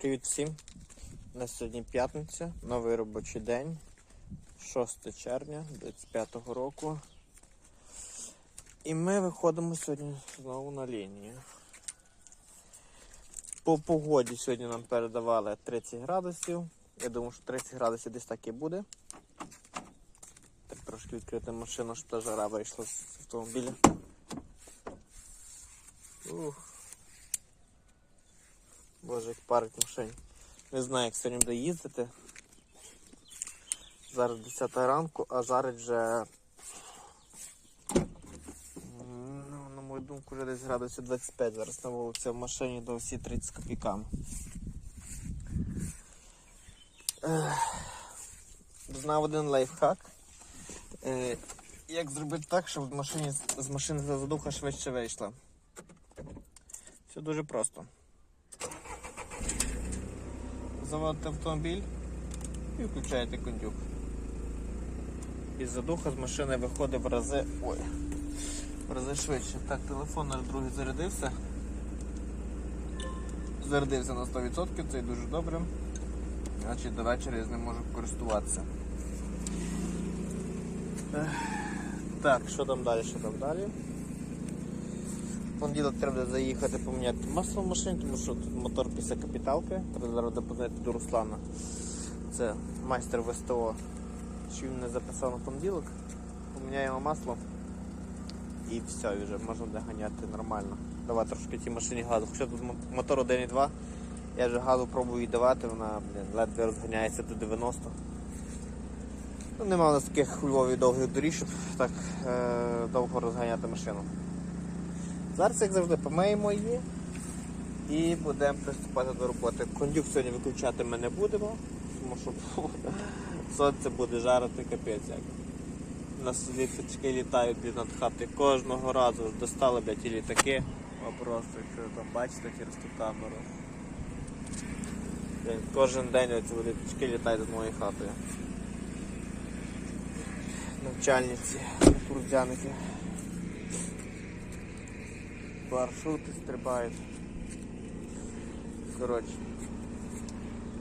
Привіт всім! На сьогодні п'ятниця, новий робочий день, 6 червня 25 року. І ми виходимо сьогодні знову на лінію. По погоді сьогодні нам передавали 30 градусів. Я думаю, що 30 градусів десь так і буде. Так трошки відкрити машину, щоб та жара вийшла з автомобіля. Ух. Боже, як парить машин. Не знаю, як сьогодні буде їздити. Зараз 10 ранку, а зараз вже, ну, на мою думку, вже десь градусів 25 зараз на вулиці в машині до всі 30 з копійками. Знав один лайфхак. Е, Як зробити так, щоб машині, з машини задуха швидше вийшла. Все дуже просто. Заводите автомобіль і включаєте кондюк. Із задуха з машини виходить в рази. Ой. В рази швидше. Так, телефон наш другий зарядився. Зарядився на 100%, це і дуже добре. Значить до вечора я з ним можу користуватися. Так, що там далі, що там далі? Понеділок треба заїхати поміняти масло в машині, тому що тут мотор після капіталки. Треба зараз допознати до Руслана. Це майстер ВСТО. Що він не записав на понеділок. Поміняємо масло і все, вже можна буде ганяти нормально. Давай трошки цій машині газу. Хоча тут мо- мотор 1.2, я вже газу пробую давати, вона блін, ледве розганяється до 90. Ну, нема у нас таких у Львові довгих доріг, щоб так е- довго розганяти машину. Зараз, як завжди, помиємо її і будемо приступати до роботи. Кондюк сьогодні виключати ми не будемо, тому що сонце буде жарити капець як. У нас літачки літають блін, над хати кожного разу. Достали блядь, ті літаки. О, просто, якщо ви там бачите через ту камеру. Блін, Кожен день оці літачки літають над моєю хатою. Навчальниці, курдяники. Парашути стрибають. Коротше.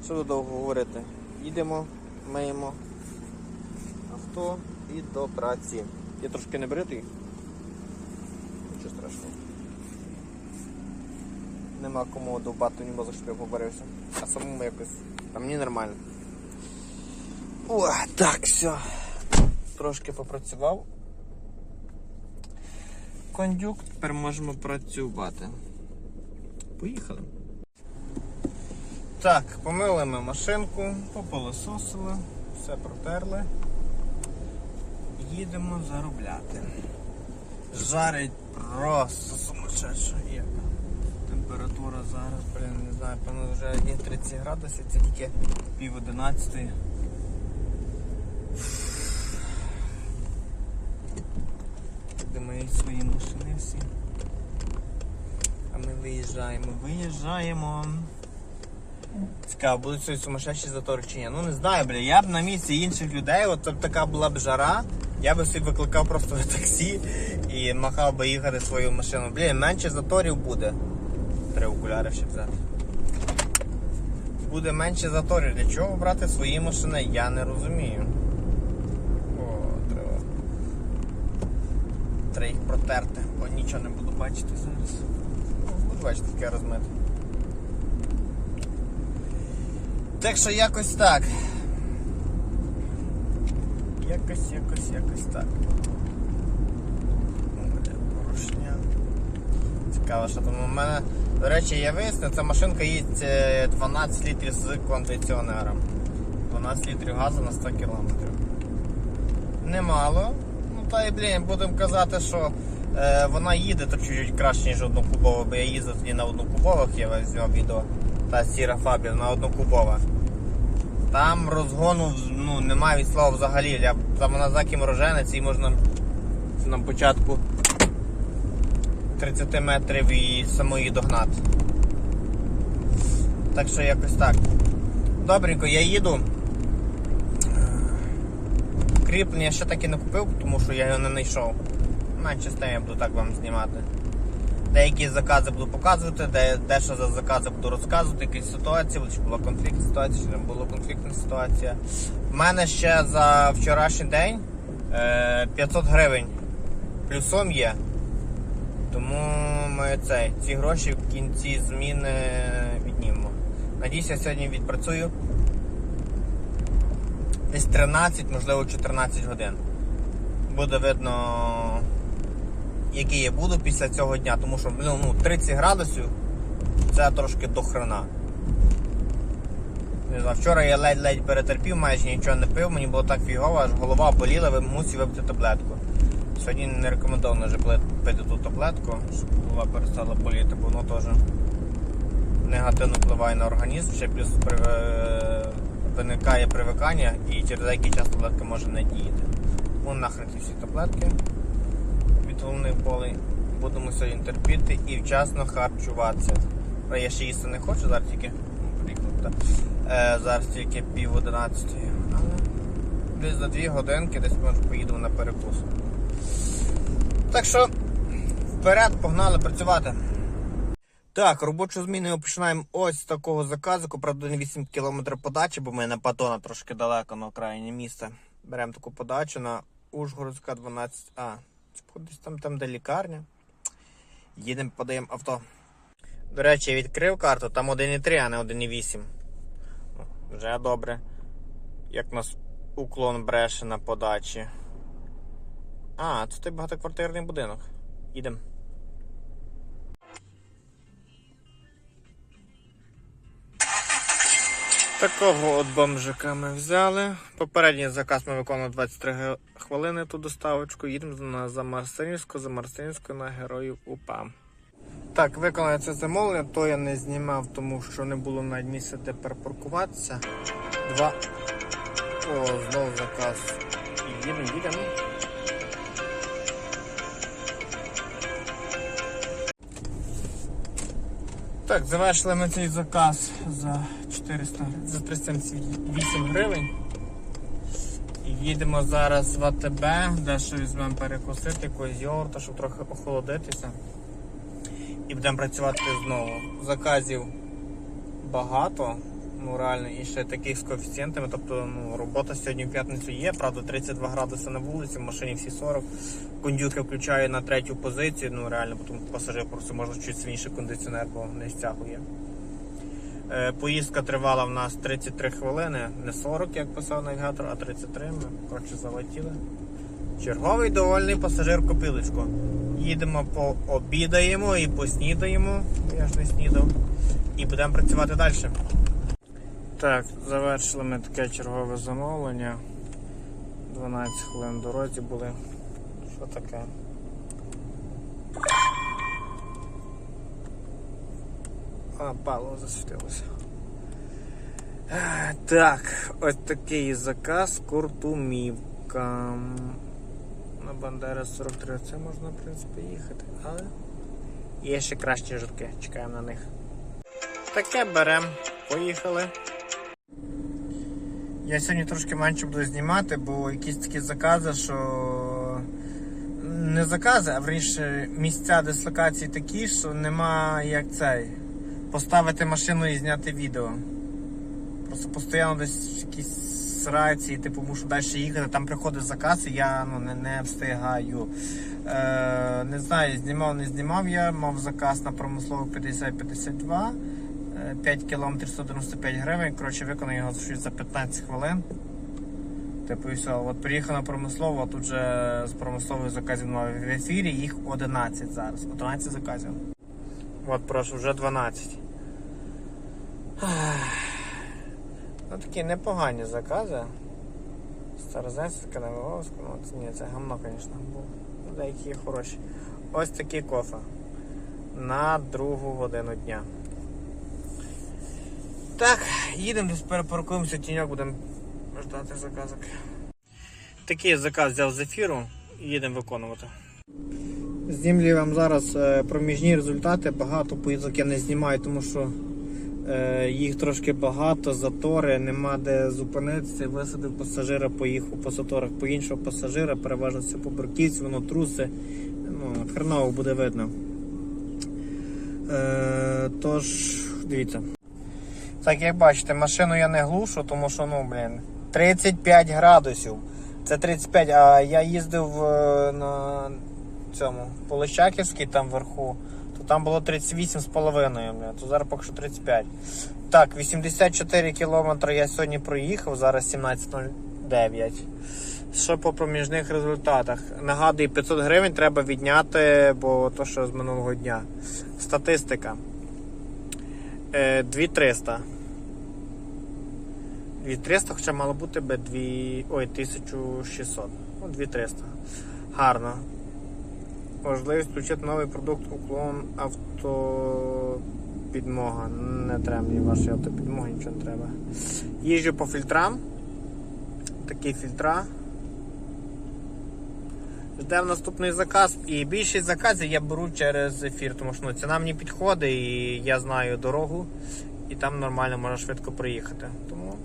Що довго говорити? Їдемо, миємо авто і до праці. Я трошки не бритий. Нічого страшного. Нема кому довбати ні мозок, щоб я побарився. А самому якось. А мені нормально. О, так, все. Трошки попрацював. Кондюк, тепер можемо працювати. Поїхали. Так, помили ми машинку, попилососили, все протерли. Їдемо заробляти. Жарить просто сумасшедше. Температура зараз, блін, не знаю, певно вже є 30 градусів, це тільки пів одинадцятої. Де мої свої машини всі. А ми виїжджаємо, виїжджаємо. Цікаво, будуть сьогодні сумасшедші затори чи ні. Ну не знаю, бля. Я б на місці інших людей, от б така була б жара, я би собі викликав просто таксі і махав би їхати свою машину. Блін, менше заторів буде. Треба окуляри ще взяти. Буде менше заторів. Для чого брати свої машини? Я не розумію. О, треба. Треба їх протерти, бо нічого не буду бачити зараз. Ну, Буду бачити таке розмите. Так що якось так. Якось, якось, якось так. Порушення. Цікаво, що там у мене. До речі, я вияснив, ця машинка їсть е, 12 літрів з кондиціонером. 12 літрів газу на 100 кілометрів. Немало. Та й блін, будемо казати, що е, вона їде то чуть-чуть краще, ніж однокубова, бо я їздив тоді на однокубових, я зняв відео. Та сіра фабія на однокубова. Там розгону ну, немає від слова взагалі. Я, там вона заким роженець і можна на початку 30 метрів і самої догнати. Так що якось так. Добренько, я їду. Кріплення ще так і не купив, тому що я його не знайшов. Менше тим я буду так вам знімати. Деякі закази буду показувати, де, дещо за закази буду розказувати, якісь ситуації, чи була конфліктна ситуація, чи не була конфліктна ситуація. У мене ще за вчорашній день е, 500 гривень плюсом є. Тому ми цей, ці гроші в кінці зміни віднімемо. Надіюсь, я сьогодні відпрацюю десь 13, можливо 14 годин. Буде видно, який я буду після цього дня, тому що ну, ну, 30 градусів це трошки до хрена. Вчора я ледь-ледь перетерпів, майже нічого не пив, мені було так фігово, аж голова боліла, ви мусив випити таблетку. Сьогодні не рекомендовано вже пити ту таблетку, щоб голова перестала боліти, бо воно теж негативно впливає на організм, ще плюс е, виникає привикання і через деякий час таблетка може не діяти. Ну нахрен ці всі таблетки від головних болей. Будемо сьогодні терпіти і вчасно харчуватися. Я ще їсти не хочу, зараз тільки приклад. Е, зараз тільки пів одинадцятої. Десь за дві годинки десь може поїдемо на перекус. Так що вперед, погнали працювати. Так, робочу зміну ми починаємо ось з такого заказику, правда не 8 км подачі, бо ми на Патона трошки далеко на окраїні міста. Беремо таку подачу на Ужгородська 12А. Це десь там, там, де лікарня. Їдемо, подаємо авто. До речі, я відкрив карту, там 1,3, а не 1,8. Ну, Вже добре. Як у нас уклон бреше на подачі. А, тут і багатоквартирний будинок. Їдемо. Такого от бомжика ми взяли. Попередній заказ ми виконали 23 хвилини ту доставочку. Їдемо на Замарсинівську, Замарсинівську на героїв УПА. Так, виконали це замовлення, то я не знімав, тому що не було навіть місця де перепаркуватися. Два. О, знову заказ. Їдемо, їдемо. Так, завершили ми цей заказ за 400, за 378 гривень. Їдемо зараз в АТБ, дещо візьмемо перекусити, якогось йогурта, щоб трохи охолодитися. І будемо працювати знову. Заказів багато, ну реально, і ще таких з коефіцієнтами. Тобто ну, робота сьогодні в п'ятницю є, правда, 32 градуси на вулиці, в машині всі 40. Кондютка включає на третю позицію, ну реально, тому пасажир просто може чуть сильніше кондиціонер, бо не стягує. Е, Поїздка тривала в нас 33 хвилини, не 40, як писав навігатор, а 33. Ми коротше залетіли. Черговий довольний пасажир копілочку. Їдемо пообідаємо і поснідаємо. Я ж не снідав. І будемо працювати далі. Так, завершили ми таке чергове замовлення. 12 хвилин дорозі були. Що таке? А, пало засвітилося. Е, Так, ось такий заказ Куртумівка. На Бандера 43 це можна, в принципі, їхати, але є ще кращі житки, чекаємо на них. Таке беремо, поїхали. Я сьогодні трошки менше буду знімати, бо якісь такі закази, що не закази, а вірніше місця дислокації такі, що нема як цей. Поставити машину і зняти відео. Просто постійно десь якісь рації, типу, мушу далі їхати, там приходить заказ і я ну, не, не встигаю. Е, не знаю, знімав, не знімав я, мав заказ на промислову 50-52. 5 км 195 гривень. Коротше, виконав його щось за 15 хвилин. Типу, і все. От приїхав на промислову, а тут же з промислових заказів в ефірі, їх 11 зараз. 11 заказів. От, прошу, вже 12. Ну такі непогані закази. Старозенська, Нововська, ну це ні, це гамно, звісно, було. Деякі хороші. Ось такі кофе. На другу годину дня. Так, їдемо перепаркуємося, тіньок будемо ждати заказок. Такий заказ взяв з ефіру і їдемо виконувати. Знімлю вам зараз е, проміжні результати. Багато поїздок я не знімаю, тому що е, їх трошки багато, затори, нема де зупинитися. Висадив пасажира, поїхав по заторах по іншого пасажира, переважно все по бруківці, воно труси. Ну, хреново буде видно. Е, тож, дивіться. Так, як бачите, машину я не глушу, тому що, ну, блін, 35 градусів. Це 35, а я їздив е, на цьому Полищаківській там вверху, то там було 38,5, блін, то зараз поки що 35. Так, 84 кілометри я сьогодні проїхав, зараз 17.09. Що по проміжних результатах? Нагадую, 500 гривень треба відняти, бо то, що з минулого дня. Статистика. Е, 2300. 2300, хоча мало бути би 2... Ой, 1600. Ну, 2300. Гарно. Можливість включити новий продукт уклон автопідмога. Не треба мені вашої автопідмоги, нічого не треба. Їжджу по фільтрам. Такі фільтра. Ждемо наступний заказ. І більшість заказів я беру через ефір, тому що ну, ціна мені підходить і я знаю дорогу, і там нормально можна швидко приїхати. Тому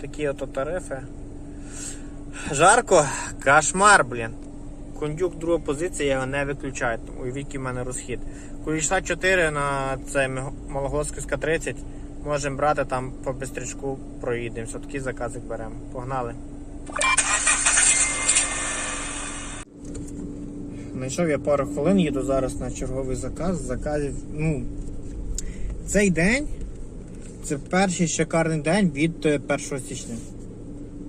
такі ото тарифи. Жарко, кошмар, блін. Кондюк друга позиція, я його не виключаю. Уявіть, який в мене розхід. Коли 4 на це Малогосківська 30, можемо брати там по бистрячку проїдемося. Такий заказик беремо. Погнали. Знайшов я пару хвилин, їду зараз на черговий заказ. Заказів. Ну, цей день це перший шикарний день від е, 1 січня.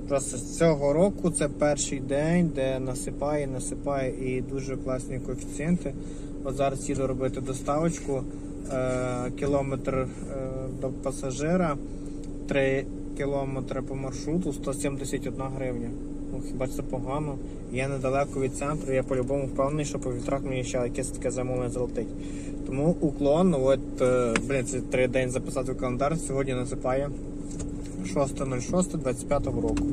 Просто з цього року це перший день, де насипає, насипає і дуже класні коефіцієнти. От зараз їду робити доставочку. Е, кілометр е, до пасажира, 3 кілометри по маршруту, 171 гривня. Ну хіба це погано? Я недалеко від центру, я по-любому впевнений, що по вітрах мені ще якесь таке замовлення залетить. Тому уклон, от, е, блін, це три день записати в календар, сьогодні насипає 6.06.25 року.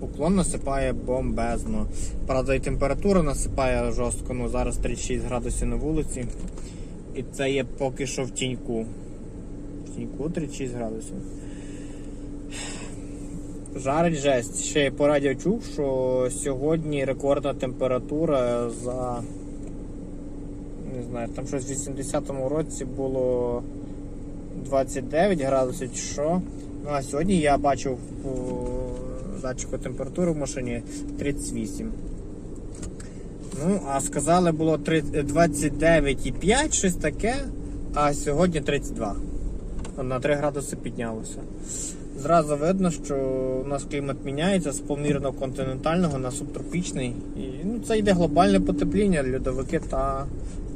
Уклон насипає бомбезно. Правда, і температура насипає жорстко, ну зараз 36 градусів на вулиці. І це є поки що в тіньку. В тіньку 36 градусів. Жарить жесть. Ще по радіо чув, що сьогодні рекордна температура за. Не знаю, там щось в 80-му році було 29 градусів чи що. Ну а сьогодні я бачив по датчику температури в машині 38. Ну, а сказали було 29,5, щось таке, а сьогодні 32. На 3 градуси піднялося. Зразу видно, що у нас клімат міняється з помірно континентального на субтропічний. І ну, це йде глобальне потепління, льодовики та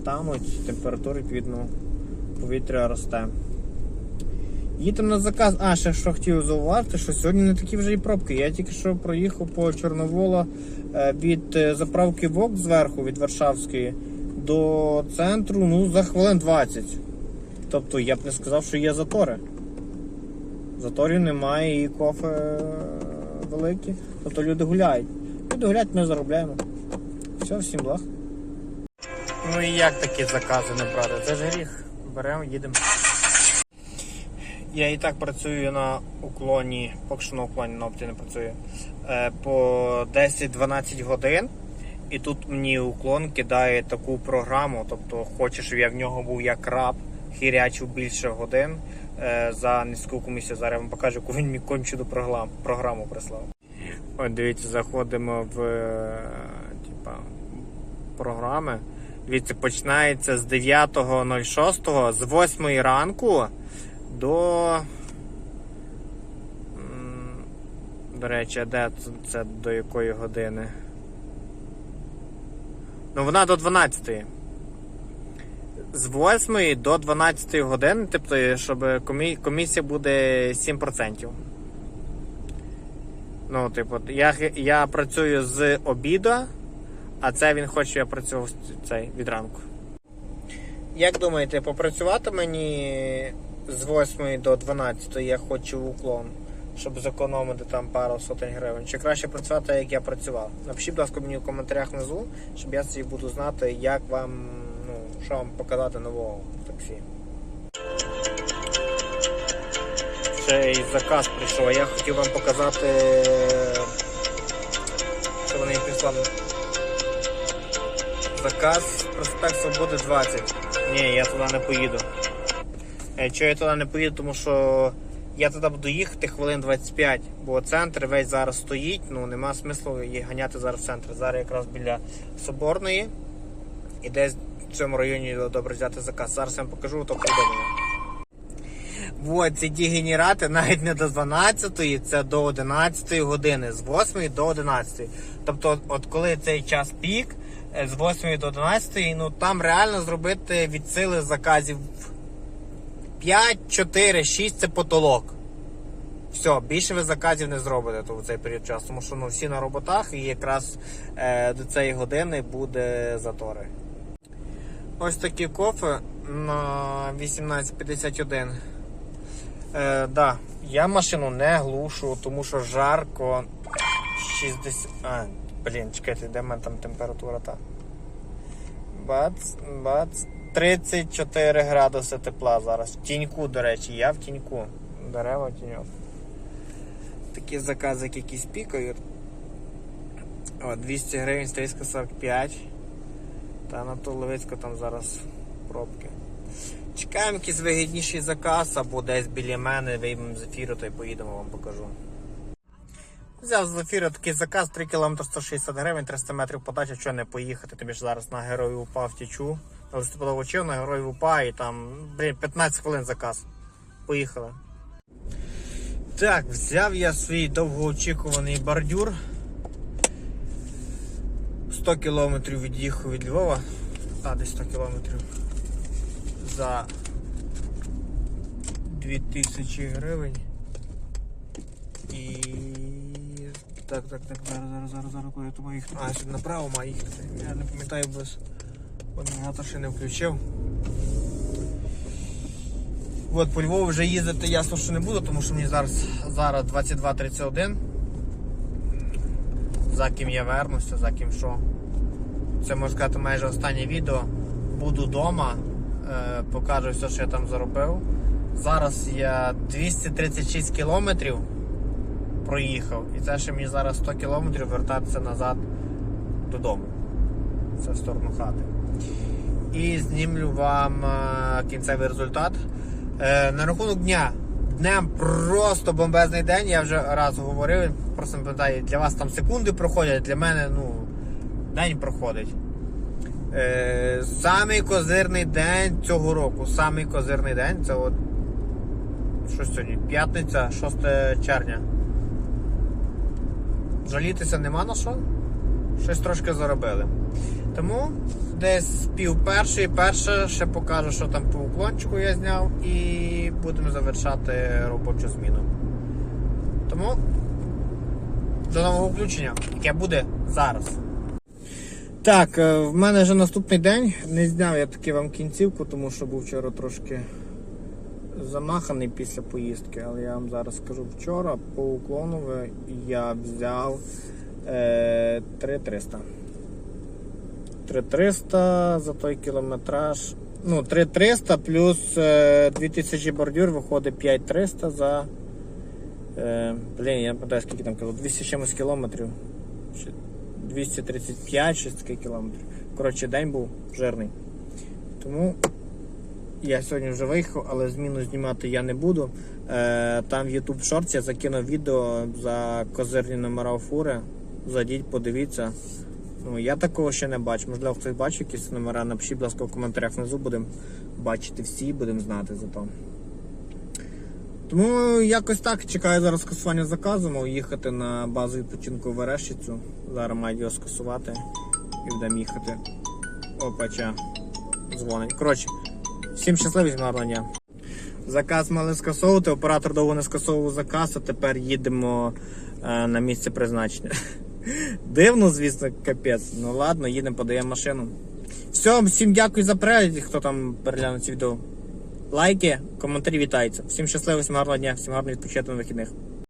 тануть, температура відповідно повітря росте. Їдемо на заказ. А, ще що хотів зауважити, що сьогодні не такі вже і пробки. Я тільки що проїхав по Чорновола е, від е, заправки ВОК зверху, від Варшавської, до центру ну, за хвилин 20. Тобто я б не сказав, що є затори. Заторів немає і кофе е, великі. Тобто люди гуляють. Люди гуляють, ми заробляємо. Все, всім благ. Ну і як такі закази не брати? Це ж гріх. Беремо, їдемо. Я і так працюю на уклоні, поки що на уклоні на опті не працюю. е, По 10-12 годин. І тут мені уклон кидає таку програму, тобто хоче, щоб я в нього був як раб, хірячив більше годин за низьку комісію. Зараз я вам покажу, яку він мені кончену програму прислав. Ось дивіться, заходимо в е, типа, програми. Дивіться, починається з 9.06, з 8 ранку до. До речі, де це до якої години? Ну, вона до 12. З 8 до 12 години, тобто, щоб комісія буде 7%. Ну, типу, я, я працюю з обіду, а це він хоче, щоб я працював цей від ранку. Як думаєте, попрацювати мені з 8 до 12 я хочу в уклон, щоб зекономити там пару сотень гривень? Чи краще працювати, як я працював? Напишіть, будь ласка, мені в коментарях внизу, щоб я собі буду знати, як вам, що вам показати нового таксі. Ще й заказ прийшов, я хотів вам показати, що вони прислали. Заказ проспект Свободи 20. Ні, я туди не поїду. Е, Чого я туди не поїду? Тому що я туди буду їхати хвилин 25, бо центр весь зараз стоїть, ну нема смислу її ганяти зараз в центр. Зараз якраз біля Соборної і десь в цьому районі добре взяти заказ. Зараз я вам покажу то повідомлення. Вот ці дегенерати навіть не до 12, це до 11 години, з 8 до 11. Тобто, от, от коли цей час пік, е, з 8 до 11, ну там реально зробити від сили заказів 5, 4, 6 це потолок. Все, більше ви заказів не зробите то в цей період часу, тому що ну, всі на роботах і якраз е, до цієї години буде затори. Ось такі кофе на 1851. Е, да, я машину не глушу, тому що жарко 60. А, блін, чекайте, де мене там температура та? Бац, бац. 34 градуси тепла зараз. В тіньку, до речі, я в тіньку. Дерева тіньок. Такі закази якісь пікають. О, 200 гривень, 345. Та на ту Левицьку там зараз пробки. Чекаємо якийсь вигідніший заказ або десь біля мене, виймемо з ефіру, то й поїдемо, вам покажу. Взяв з ефіру такий заказ 3 км 160 гривень, 300 метрів подача, що не поїхати. Тобі ж зараз на героїв УПА втічу. На листопадову вчив на героїв УПА і там, блін, 15 хвилин заказ. Поїхали. Так, взяв я свій довгоочікуваний бордюр. 100 кілометрів від'їхав від Львова. А, десь 100 кілометрів. За 2000 гривень. І. Так, так, так, зараз, зараз, зараз, зараз, тут маю їхати. А, сюди направо маю їхати. Я не пам'ятаю без. Бо ще не включив. От по Львову вже їздити ясно, що не буду, тому що мені зараз зараз 22.31. За ким я вернуся, за ким що. Це можна сказати майже останнє відео. Буду вдома, е, покажу все, що я там заробив. Зараз я 236 кілометрів проїхав. І це ще мені зараз 100 кілометрів вертатися назад додому. Це в сторону хати. І знімлю вам е, кінцевий результат. Е, на рахунок дня. Днем просто бомбезний день. Я вже раз говорив, просто не пам'ятаю, для вас там секунди проходять, для мене ну, день проходить. Е, самий козирний день цього року. Самий козирний день це от. Що сьогодні? П'ятниця, 6 червня. Жалітися нема на що? Щось трошки заробили. Тому десь пів першої, перше ще покажу, що там по уклончику я зняв, і будемо завершати робочу зміну. Тому до нового включення, яке буде зараз. Так, е, в мене вже наступний день. Не зняв я таки вам кінцівку, тому що був вчора трошки замаханий після поїздки, але я вам зараз скажу вчора по уклону я взяв е, 3300. 3300 за той кілометраж. Ну, 3300 плюс е, 2000 бордюр виходить 5300 за. Е, блін, я не пам'ятаю, скільки там казав, 200 чимось кілометрів. 235 чи скільки кілометрів. Коротше, день був жирний. Тому я сьогодні вже виїхав, але зміну знімати я не буду. Е, там в YouTube Shorts я закинув відео за козирні номера фури. Зайдіть, подивіться. Ну, я такого ще не бачу. Можливо, хтось бачив якісь номера, напишіть, будь ласка, в коментарях внизу будемо бачити всі, будемо знати за то. Тому якось так чекаю зараз скасування заказу, мав їхати на базу відпочинку в Верещицю. Зараз мають його скасувати і будемо їхати. Опача. Дзвонить. Коротше, всім щасливі гарного. Заказ мали скасовувати, оператор довго не скасовував заказ, а тепер їдемо е, на місце призначення. Дивно, звісно, капець. Ну ладно, їдемо, подаємо машину. Все, всім дякую за перегляд, хто там переглянув це відео. Лайки, коментарі вітаються. Всім щасливо, всім гарного дня, всім гарного відпочинку на вихідних.